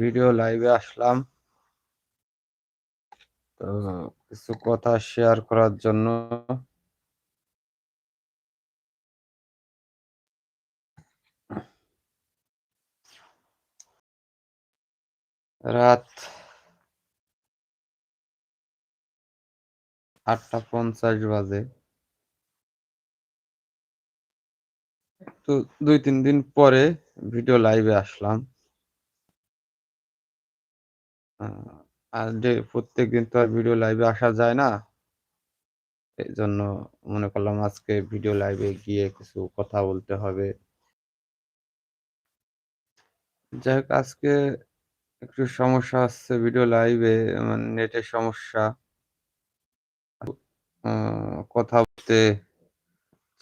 Video লাইভে আসলাম। তো কিছু কথা শেয়ার করার জন্য। রাত আটটা পঞ্চাশ বাজে। তো দুই তিন দিন পরে ভিডিও লাইভে আসলাম। আর প্রত্যেক দিন তো আর ভিডিও লাইভে আসা যায় না এই জন্য মনে করলাম আজকে ভিডিও লাইভে গিয়ে কিছু কথা বলতে হবে। যাই হোক, আজকে একটু সমস্যা হচ্ছে ভিডিও লাইভে মানে নেটের সমস্যা। কথা বলতে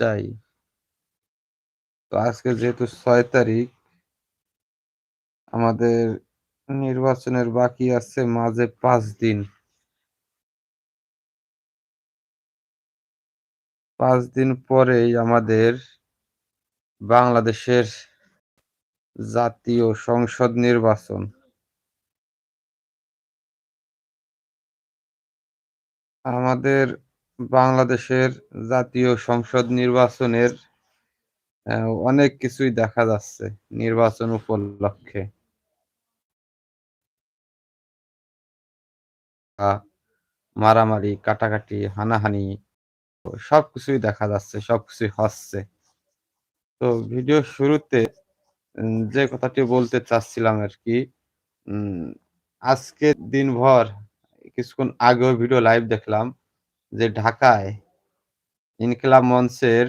চাই। তো আজকে যেহেতু ছয় তারিখ, আমাদের নির্বাচনের বাকি আছে মাঝে পাঁচ দিন। পাঁচ দিন পরেই আমাদের বাংলাদেশের জাতীয় সংসদ নির্বাচন। আমাদের বাংলাদেশের জাতীয় সংসদ নির্বাচনের অনেক কিছুই দেখা যাচ্ছে নির্বাচন উপলক্ষে। মারামারি, কাটাকাটি, হানাহানি, সবকিছুই দেখা যাচ্ছে, সবকিছুই হচ্ছে। তো ভিডিও শুরুতে যে কথাটি বলতে চাচ্ছিলাম আর কি আজকে দিনভর, কিছুক্ষণ আগেও ভিডিও লাইভ দেখলাম যে ঢাকায় ইনকিলাব মঞ্চের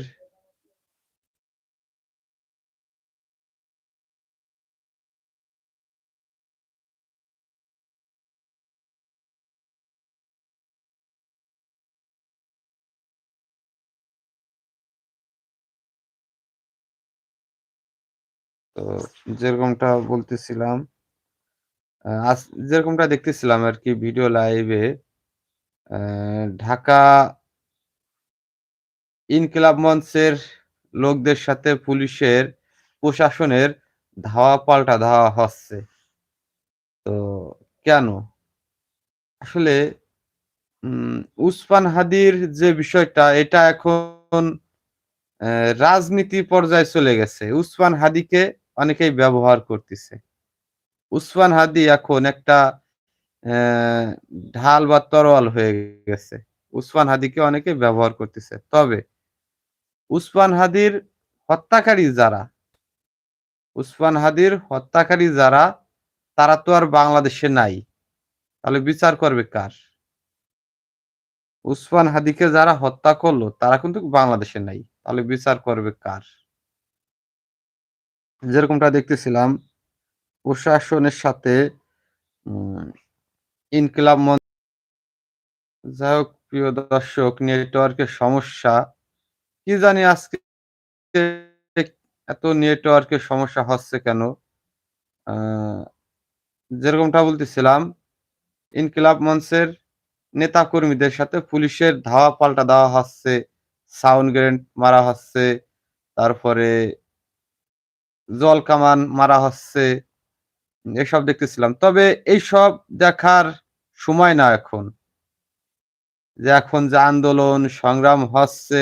তো যেরকমটা বলতেছিলাম আজ যেরকমটা দেখতেছিলাম আর কি ভিডিও লাইভে ঢাকা ইনকিলাব মঞ্চের লোকদের সাথে পুলিশের, প্রশাসনের ধাওয়া পাল্টা ধাওয়া হচ্ছে। তো কেন? আসলে উসমান হাদির যে বিষয়টা, এটা এখন রাজনীতি পর্যায়ে চলে গেছে। উসমান হাদিকে অনেকেই ব্যবহার করতেছে। উসমান হাদি এখন একটা ঢাল বা তরোয়াল হয়ে গেছে। উসমান হাদিকে অনেকে ব্যবহার করতেছে। তবে উসমান হাদির হত্যাকারী যারা, উসমান হাদির হত্যাকারী যারা, তারা তো আর বাংলাদেশে নাই। তাহলে বিচার করবে কার? উসমান হাদিকে যারা হত্যা করল, তারা কিন্তু বাংলাদেশে নাই। তাহলে বিচার করবে কার? যেরকমটা দেখতেছিলাম, প্রশাসনের সাথে ইনকিলাব যাই হোক, প্রিয় দর্শক, নেটওয়ার্কের সমস্যা, কি জানি আজকে এত নেটওয়ার্কের সমস্যা হচ্ছে কেন? যেরকমটা বলতেছিলাম, ইনকিলাব মঞ্চের নেতা কর্মীদের সাথে পুলিশের ধাওয়া পাল্টা দেওয়া হচ্ছে, সাউন্ড গ্রেনেড মারা হচ্ছে, তারপরে জল কামান, মারা হচ্ছে, এসব দেখতেছিলাম। তবে এইসব দেখার সময় না এখন। যে এখন যে আন্দোলন, সংগ্রাম হচ্ছে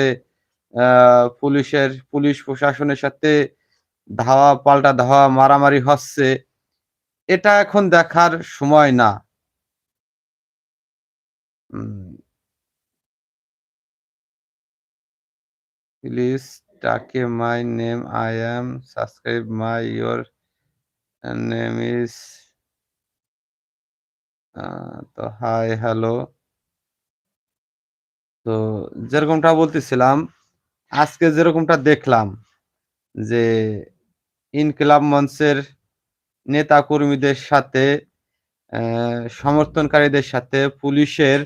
পুলিশের, পুলিশ প্রশাসনের সাথে ধাওয়া, পাল্টা ধাওয়া, মারামারি হচ্ছে, এটা এখন দেখার সময় না। প্লিজ। টাকে my name I am subscribe my your name is তো হাই, হ্যালো। তো যেরকমটা বলতেছিলাম, আজকে যেরকমটা দেখলাম যে ইনকিলাব মঞ্চের নেতা কর্মীদের সাথে সমর্থনকারীদের সাথে পুলিশের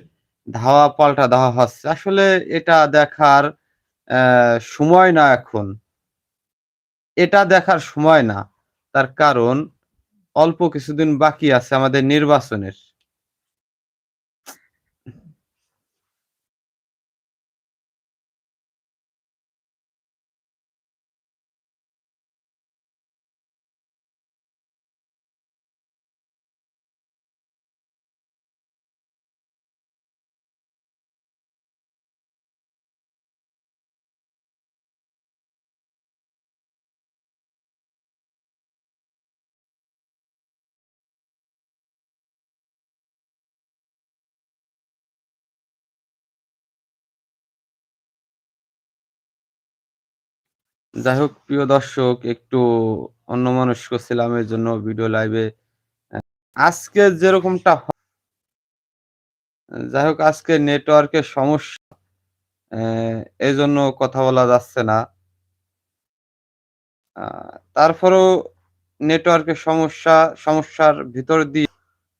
ধাওয়া পাল্টা দেওয়া হচ্ছে। আসলে এটা দেখার সময় না এখন। এটা দেখার সময় না। তার কারণ অল্প কিছুদিন বাকি আছে আমাদের নির্বাচনের। যাই হোক প্রিয় দর্শক, একটু অন্যমনস্ক ছিলাম এর জন্য ভিডিও লাইভে আজকে যেরকমটা যাই হোক আজকে নেটওয়ার্কের সমস্যা এই জন্য কথা বলা যাচ্ছে না। তারপরেও নেটওয়ার্কের সমস্যা, সমস্যার ভিতর দিয়ে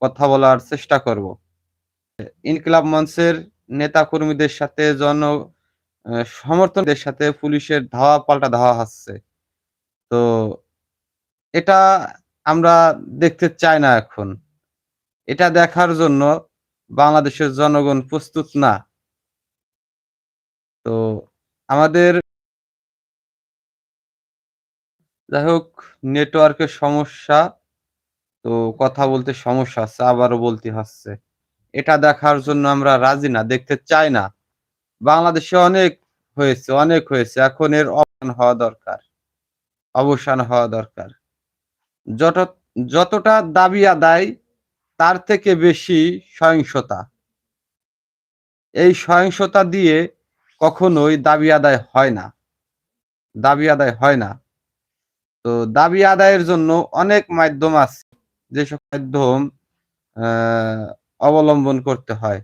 কথা বলার চেষ্টা করব। ইনকিলাব মঞ্চের নেতা কর্মীদের সাথে জন সমর্থকদের সাথে পুলিশের ধাওয়া পাল্টা ধাওয়া হচ্ছে। তো এটা আমরা দেখতে চাই না এখন। এটা দেখার জন্য বাংলাদেশের জনগণ প্রস্তুত না। তো আমাদের যাই হোক, নেটওয়ার্কের সমস্যা, তো কথা বলতে সমস্যা আছে, আবারও বলতে হচ্ছে। এটা দেখার জন্য আমরা রাজি না, দেখতে চাই না। বাংলাদেশে অনেক হয়েছে অনেক হয়েছে। এখন এর অবসান হওয়া দরকার। অবসান হওয়া দরকার। যত, যতটা দাবি আদায়, তার থেকে বেশি সহিংসতা। এই সহিংসতা দিয়ে কখনোই দাবি আদায় হয় না। দাবি আদায় হয় না। তো দাবি আদায়ের জন্য অনেক মাধ্যম আছে। যেসব মাধ্যম অবলম্বন করতে হয়।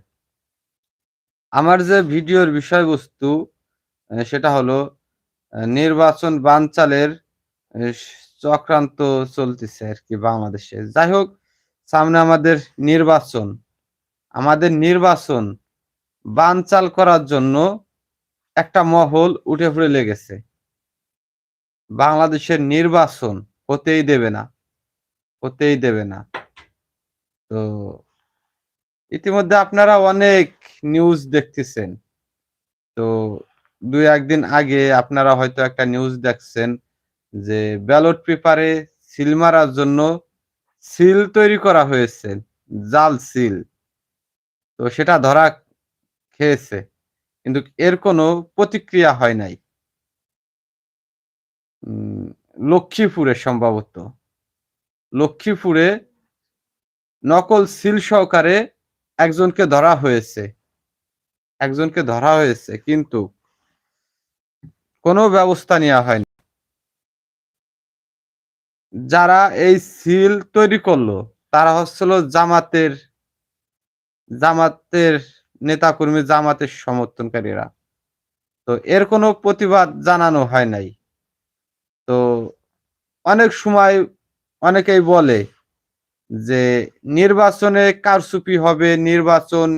আমার যে ভিডিওর বিষয়বস্তু সেটা হলো নির্বাচন বানচালের চক্রান্ত চলতেছে আর কি বাংলাদেশে। যাই হোক, সামনে আমাদের নির্বাচন। আমাদের নির্বাচন বানচাল করার জন্য একটা মহল উঠে পড়ে লেগেছে। বাংলাদেশের নির্বাচন হতেই দেবে না, হতেই দেবে না। তো, ইতিমধ্যে আপনারা অনেক নিউজ দেখতেছেন। তো দুই, একদিন আগে আপনারা হয়তো একটা নিউজ দেখছেন যে ব্যালট পেপারে সিল মারার জন্য সিল তৈরি করা হয়েছে, জাল সিল তো সেটা ধরা খেয়েছে, কিন্তু এর কোনো প্রতিক্রিয়া হয় নাই। লক্ষ্মীপুরে সম্ভবত। লক্ষ্মীপুরে নকল সিল সহকারে একজনকে ধরা হয়েছে। একজনকে ধরা হয়েছে, কিন্তু কোনো ব্যবস্থা নেওয়া হয়নি। যারা এই সিল তৈরি করল, তারা হচ্ছিল জামাতের জামাতের নেতাকর্মী, জামাতের সমর্থনকারীরা। তো এর কোনো প্রতিবাদ জানানো হয় নাই। তো অনেক সময় অনেকেই বলে যে, নির্বাচনে কারচুপি হবে, নির্বাচন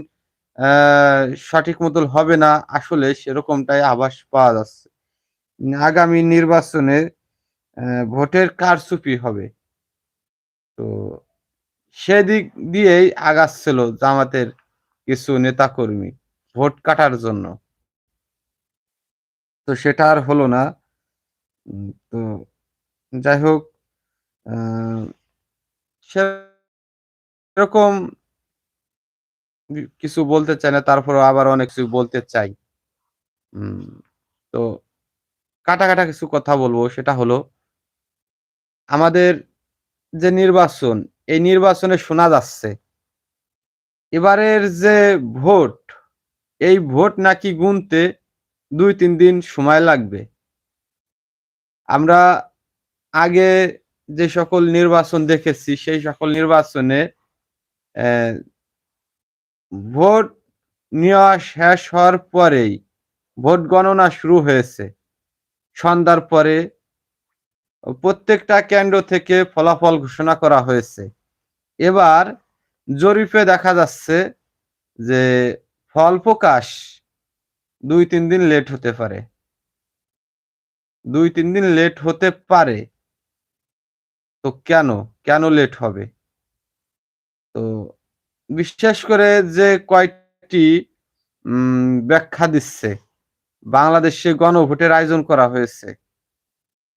সঠিক মতো হবে না। আসলে সেরকমটাই আভাস পাওয়া যাচ্ছে। আগামী নির্বাচনে ভোটের কারচুপি হবে। তো সেদিক দিয়েই আগাচ্ছিল জামাতের কিছু নেতাকর্মী ভোট কাটার জন্য। তো সেটা আর হলো না। তো যাই হোক সেরকম কিছু বলতে চাই না তারপরে আবার অনেক কিছু বলতে চাই। তো কাটা কাটা কিছু কথা বলব, সেটা হলো আমাদের যে নির্বাচন, এই নির্বাচনে শোনা যাচ্ছে, এবারের যে ভোট, এই ভোট নাকি গুনতে দুই তিন দিন সময় লাগবে। আমরা আগে যে সকল নির্বাচন দেখেছি, সেই সকল নির্বাচনে ভোট নেওয়া শেষ হওয়ার পরেই ভোট গণনা শুরু হয়েছে। সন্ধ্যার পরে প্রত্যেকটা কেন্দ্র থেকে ফলাফল ঘোষণা করা হয়েছে। এবার জরিপে দেখা যাচ্ছে যে ফল প্রকাশ দুই, তিন দিন লেট হতে পারে। দুই, তিন দিন লেট হতে পারে। তো কেন? কেন লেট হবে? বিশেষ করে যে কয়েকটি ব্যাখ্যা দিচ্ছে, বাংলাদেশে গণভোটের আয়োজন করা হয়েছে।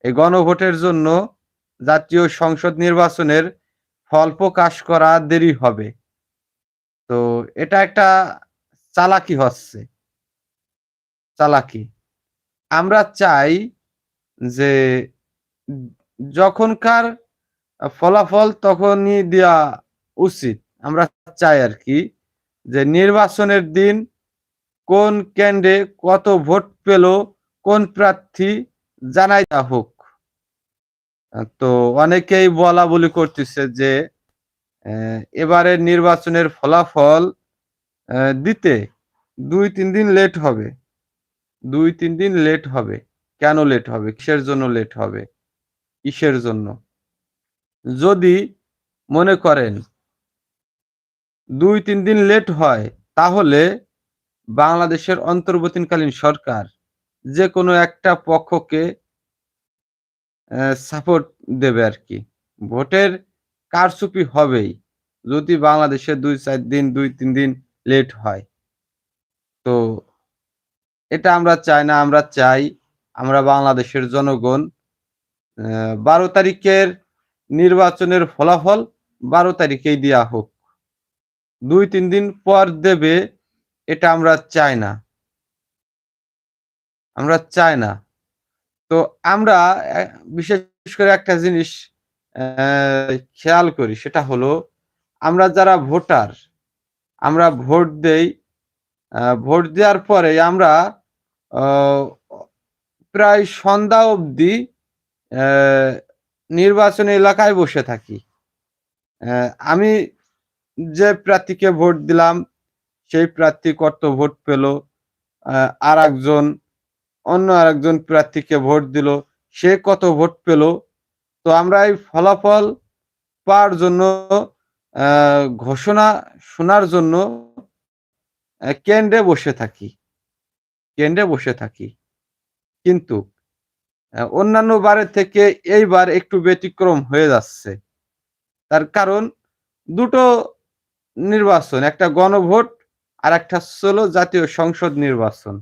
এই গণভোটের জন্য জাতীয় সংসদ নির্বাচনের ফল প্রকাশ করা দেরি হবে। তো এটা একটা চালাকি হচ্ছে। চালাকি। আমরা চাই যে যখনকার ফলাফল তখনই দেওয়া উচিত। আমরা চাই আর কি যে নির্বাচনের দিন কোন কেন্দ্রে কত ভোট পেল, কোন প্রার্থী জানাই দেওয়া হোক। তো অনেকেই বলা বলি করতেছে যে এবারের নির্বাচনের ফলাফল দিতে দুই তিন দিন লেট হবে। দুই তিন দিন লেট হবে। কেন লেট হবে? কিসের জন্য লেট হবে? কিসের জন্য? যদি মনে করেন দুই তিন দিন লেট হয়, তাহলে বাংলাদেশের অন্তর্বর্তীকালীন সরকার যে কোনো একটা পক্ষকে সাপোর্ট দেবে আর কি ভোটের কারচুপি হবেই, যদি বাংলাদেশে দুই চার দিন দুই তিন দিন লেট হয়। তো এটা আমরা চাই না, আমরা চাই আমরা বাংলাদেশের জনগণ বারো তারিখের নির্বাচনের ফলাফল বারো তারিখেই দেওয়া হোক। দুই, তিন দিন পর দেবে, এটা আমরা চাই না। আমরা চাই না। তো আমরা বিশেষ করে একটা জিনিস খেয়াল করি, সেটা হলো, আমরা যারা ভোটার, আমরা ভোট দেই ভোট দেওয়ার পরে আমরা প্রায় সন্ধ্যা অবধি নির্বাচনী এলাকায় বসে থাকি। আমি যে প্রার্থীকে ভোট দিলাম, সেই প্রার্থী কত ভোট পেল? আর একজন অন্য আরেকজন প্রার্থীকে ভোট দিল, সে কত ভোট পেল? তো আমরা এই ফলাফল পাওয়ার জন্য ঘোষণা শোনার জন্য কেন্দ্রে বসে থাকি, কেন্দ্রে বসে থাকি। কিন্তু অন্যান্য বারের থেকে এইবার একটু ব্যতিক্রম হয়ে যাচ্ছে। তার কারণ, দুটো নির্বাচন, একটা গণভোট আর একটা ছিল জাতীয় সংসদ নির্বাচন।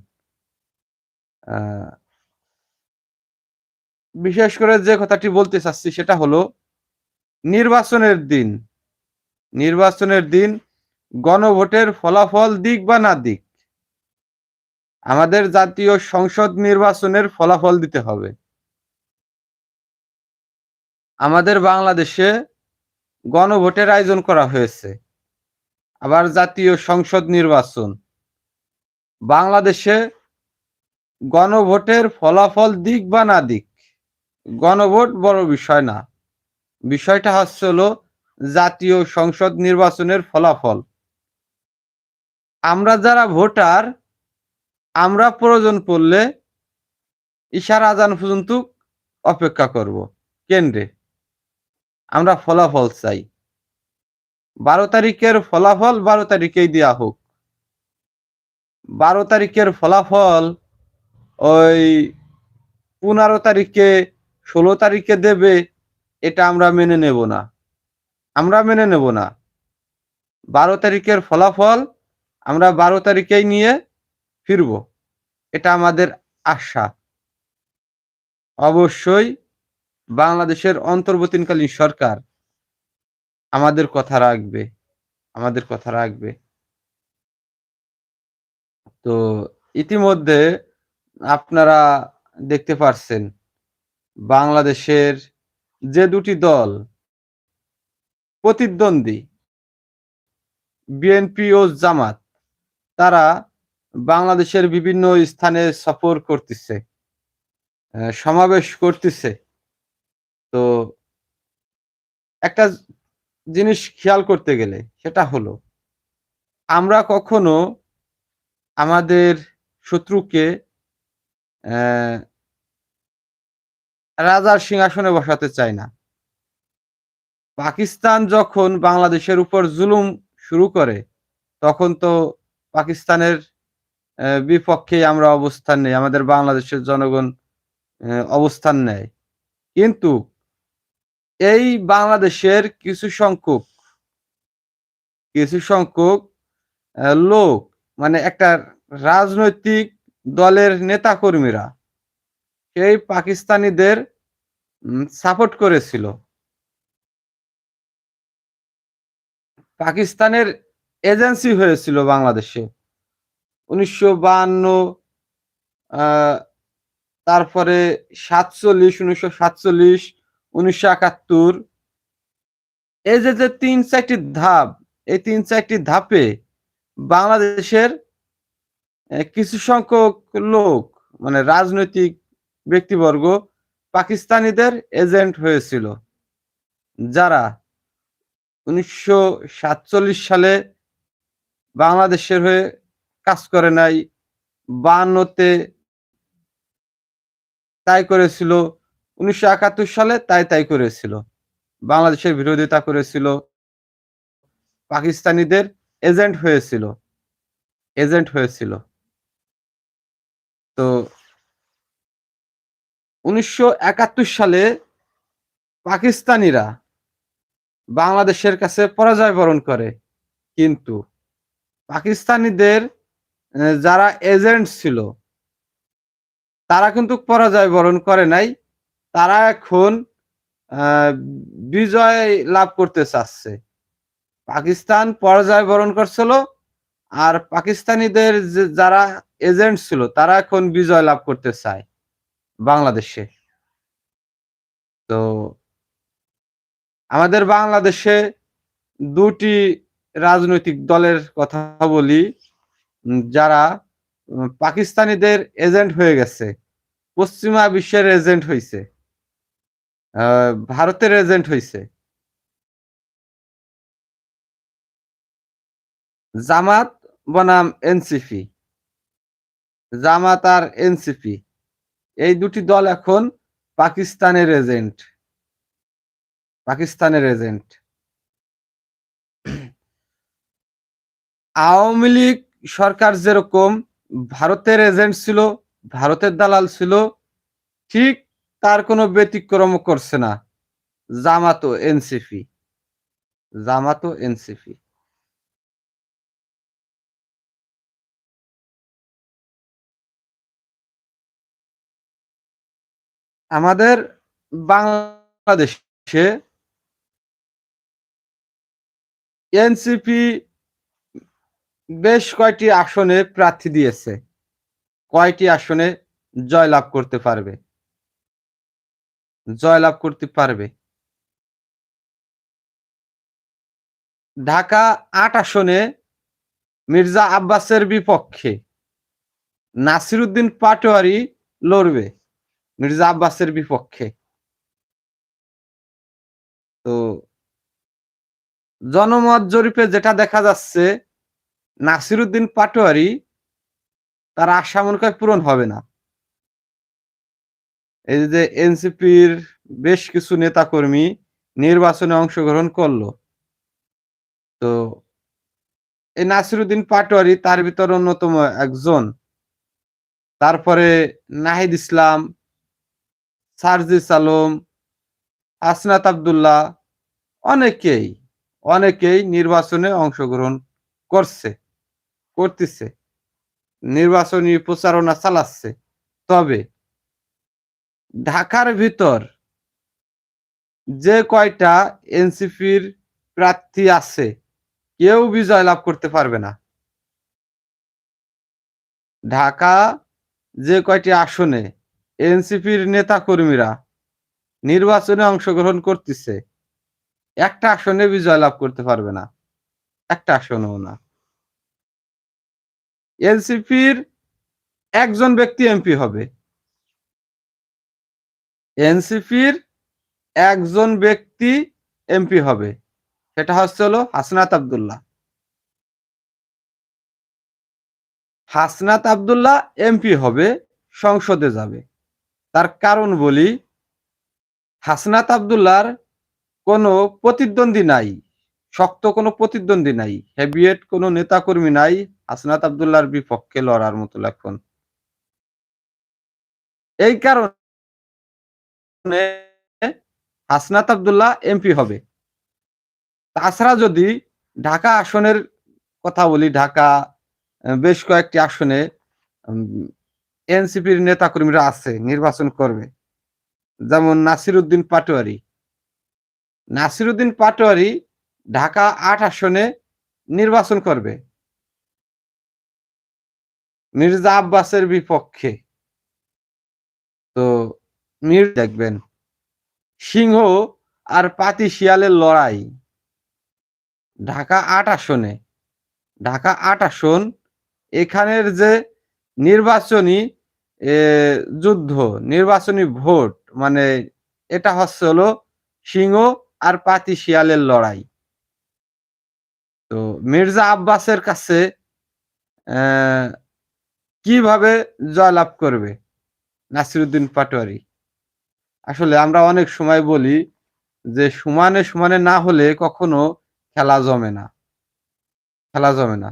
বিশেষ করে যে কথাটি বলতে চাচ্ছি সেটা হলো, নির্বাচনের দিন নির্বাচনের দিন গণভোটের ফলাফল দিক বা না দিক, আমাদের জাতীয় সংসদ নির্বাচনের ফলাফল দিতে হবে। আমাদের বাংলাদেশে গণভোটের আয়োজন করা হয়েছে। আবার জাতীয় সংসদ নির্বাচন। বাংলাদেশে গণভোটের ফলাফল দিক বা না দিক, গণভোট বড় বিষয় না। বিষয়টা হচ্ছে হলো জাতীয় সংসদ নির্বাচনের ফলাফল। আমরা যারা ভোটার, আমরা প্রয়োজন পড়লে ইশার আজান পর্যন্ত অপেক্ষা করব কেন্দ্রে। আমরা ফলাফল চাই। বারো তারিখের ফলাফল বারো তারিখেই দেওয়া হোক। বারো তারিখের ফলাফল ওই পনেরো তারিখে ষোলো তারিখে দেবে, এটা আমরা মেনে নেব না। আমরা মেনে নেব না। বারো তারিখের ফলাফল আমরা বারো তারিখেই নিয়ে ফিরব। এটা আমাদের আশা। অবশ্যই বাংলাদেশের অন্তর্বর্তীকালীন সরকার আমাদের কথা রাখবে, আমাদের কথা রাখবে। তো ইতিমধ্যে আপনারা দেখতে পারছেন, বাংলাদেশের যে দুটি দল, প্রতিদ্বন্দ্বী, বিএনপি ও জামাত, তারা বাংলাদেশের বিভিন্ন স্থানে সফর করতেছে সমাবেশ করতেছে। তো একটা জিনিস খেয়াল করতে গেলে সেটা হলো, আমরা কখনো আমাদের শত্রুকে রাজার সিংহাসনে বসাতে চাই না। পাকিস্তান যখন বাংলাদেশের উপর জুলুম শুরু করে, তখন তো পাকিস্তানের বিপক্ষে আমরা অবস্থান নেই, আমাদের বাংলাদেশের জনগণ অবস্থান নেয়। কিন্তু এই বাংলাদেশের কিছু সংখ্যক কিছু সংখ্যক লোক মানে একটা রাজনৈতিক দলের নেতা কর্মীরা সেই পাকিস্তানিদের সাপোর্ট করেছিল। পাকিস্তানের এজেন্সি হয়েছিল বাংলাদেশে। উনিশশো বাহান্ন তারপরে সাতচল্লিশ, উনিশশো সাতচল্লিশ উনিশশো একাত্তর। এই যে যে তিন চারটি ধাপ, এই তিন চারটি ধাপে বাংলাদেশের কিছু সংখ্যক লোক মানে রাজনৈতিক ব্যক্তিবর্গ, পাকিস্তানিদের এজেন্ট হয়েছিল, যারা উনিশশো সাতচল্লিশ সালে বাংলাদেশের হয়ে কাজ করে নাই বান্নতে তাই করেছিল উনিশশো একাত্তর সালে তাই তাই করেছিল। বাংলাদেশের বিরোধিতা করেছিল। পাকিস্তানিদের এজেন্ট হয়েছিল। এজেন্ট হয়েছিল। তো উনিশশো একাত্তর সালে পাকিস্তানিরা বাংলাদেশের কাছে পরাজয় বরণ করে। কিন্তু পাকিস্তানিদের যারা এজেন্ট ছিল, তারা কিন্তু পরাজয় বরণ করে নাই। তারা এখন বিজয় লাভ করতে চাচ্ছে। পাকিস্তান পরাজয় বরণ করছিল আর পাকিস্তানিদের যারা এজেন্ট ছিল, তারা এখন বিজয় লাভ করতে চায় বাংলাদেশে। তো আমাদের বাংলাদেশে দুটি রাজনৈতিক দলের কথা বলি যারা পাকিস্তানিদের এজেন্ট হয়ে গেছে, পশ্চিমা বিশ্বের এজেন্ট হয়েছে ভারতের এজেন্ট হয়েছে জামাত বনাম এনসিপি। জামাত আর এনসিপি। এই দুটি দল এখন পাকিস্তানের এজেন্ট পাকিস্তানের এজেন্ট আওয়ামী লীগ সরকার যেরকম, ভারতের এজেন্ট ছিল, ভারতের দালাল ছিল, ঠিক তার কোনো ব্যতিক্রম করছে না। জামাতো এনসিপি। জামাতো এনসিপি। আমাদের বাংলাদেশে এনসিপি বেশ কয়টি আসনে প্রার্থী দিয়েছে। কয়টি আসনে জয়লাভ করতে পারবে? জয়লাভ করতে পারবে। ঢাকা আট আসনে মির্জা আব্বাসের বিপক্ষে নাসিরুদ্দিন পাটোয়ারি লড়বে মির্জা আব্বাসের বিপক্ষে। তো জনমত জরিপে যেটা দেখা যাচ্ছে, নাসিরুদ্দিন পাটোয়ারি তার আশা মনে পূরণ হবে না। এই যে এনসিপির বেশ কিছু নেতাকর্মী নির্বাচনে অংশগ্রহণ করল। তো এই নাসিরুদ্দিন পাটোয়ারি তার ভিতর অন্যতম একজন। তারপরে নাহিদ ইসলাম, সারজিস আলম, আসনাত আবদুল্লাহ, অনেকেই অনেকেই নির্বাচনে অংশগ্রহণ করছে, করতেছে। নির্বাচনী প্রচারণা চালাচ্ছে। তবে ঢাকার ভিতর যে কয়টা এনসিপির প্রার্থী আছে, কেউ বিজয় লাভ করতে পারবে না। ঢাকা যে কয়টি আসনে এনসিপির নেতা কর্মীরা নির্বাচনে অংশগ্রহণ করতেছে, একটা আসনে বিজয় লাভ করতে পারবে না, একটা আসনেও না। এনসিপির একজন ব্যক্তি এমপি হবে এনসিপির একজন ব্যক্তি এমপি হবে। সেটা হচ্ছে হলো হাসনাত আবদুল্লাহ। হাসনাত আবদুল্লাহ এমপি হবে, সংসদে যাবে। তার কারণ বলি, হাসনাত আবদুল্লার কোনো প্রতিদ্বন্দ্বী নাই, শক্ত কোনো প্রতিদ্বন্দ্বী নাই হেভিয়েট কোনো নেতাকর্মী নাই, হাসনাত আবদুল্লার বিপক্ষে লড়ার মতো এখন। এই কারণে হাসনাত আবদুল্লাহ এমপি হবে। তাছাড়া যদি ঢাকা আসনের কথা বলি, ঢাকা বেশ কয়েকটি আসনে এনসিপির নেতাকর্মীরা আছে, নির্বাচন করবে। যেমন নাসির উদ্দিন পাটোয়ারি। নাসির উদ্দিন পাটোয়ারি ঢাকা আট আসনে নির্বাচন করবে। মির্জা আব্বাসের বিপক্ষে। তো মির দেখবেন। সিংহ আর পাতি শিয়ালের লড়াই। ঢাকা আট আসনে। ঢাকা আট আসন। এখানের যে নির্বাচনী যুদ্ধ, নির্বাচনী ভোট মানে এটা হচ্ছে হলো সিংহ আর পাতি শিয়ালের লড়াই। তো মির্জা আব্বাসের কাছে কীভাবে জয়লাভ করবে? নাসিরুদ্দিন পাটোয়ারি? আসলে আমরা অনেক সময় বলি যে সমানে, সমানে না হলে কখনো খেলা জমে না। খেলা জমে না।